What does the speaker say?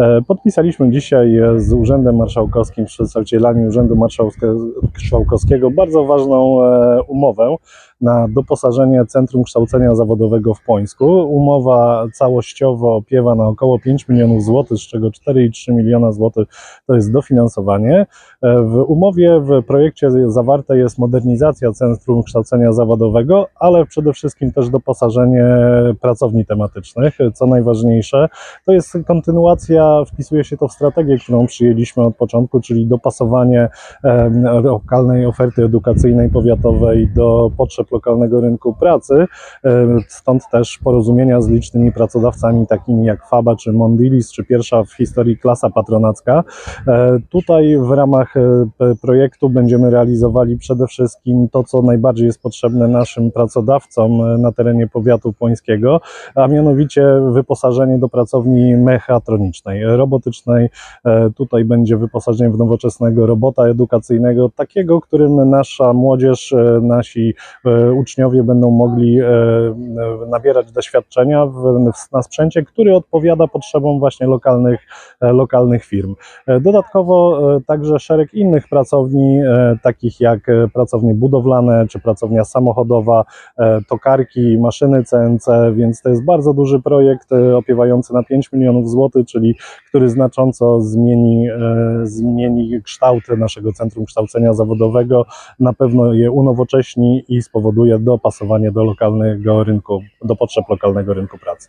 E, Podpisaliśmy dzisiaj z Urzędem Marszałkowskim, przedstawicielami Urzędu Marszałkowskiego bardzo ważną e, umowę na doposażenie Centrum Kształcenia Zawodowego w Pońsku. Umowa całościowo opiewa na około 5 milionów złotych, z czego 4,3 miliona złotych to jest dofinansowanie. E, W umowie, w projekcie zawarte jest modernizacja Centrum Kształcenia Zawodowego, ale przede wszystkim też doposażenie pracowni tematycznych, co najważniejsze. To jest kontynuacja, wpisuje się to w strategię, którą przyjęliśmy od początku, czyli dopasowanie lokalnej oferty edukacyjnej powiatowej do potrzeb lokalnego rynku pracy. Stąd też porozumienia z licznymi pracodawcami, takimi jak FABA czy Mondilis, czy pierwsza w historii klasa patronacka. E, Tutaj w ramach e, projektu będziemy realizowali przede wszystkim to, co najbardziej jest potrzebne naszym pracodawcom e, na terenie powiatu płońskiego, a mianowicie wyposażenie do pracowni mechatronicznej, robotycznej. E, Tutaj będzie wyposażenie w nowoczesnego robota edukacyjnego, takiego, którym nasza młodzież, e, nasi e, uczniowie będą mogli nabierać doświadczenia w, na sprzęcie, który odpowiada potrzebom właśnie lokalnych, lokalnych firm. Dodatkowo także szereg innych pracowni, takich jak pracownie budowlane czy pracownia samochodowa, tokarki, maszyny CNC, więc to jest bardzo duży projekt opiewający na 5 milionów złotych, czyli który znacząco zmieni, e, zmieni kształt naszego Centrum Kształcenia Zawodowego, na pewno je unowocześni i spowoduje dopasowanie do lokalnego rynku, do potrzeb lokalnego rynku pracy.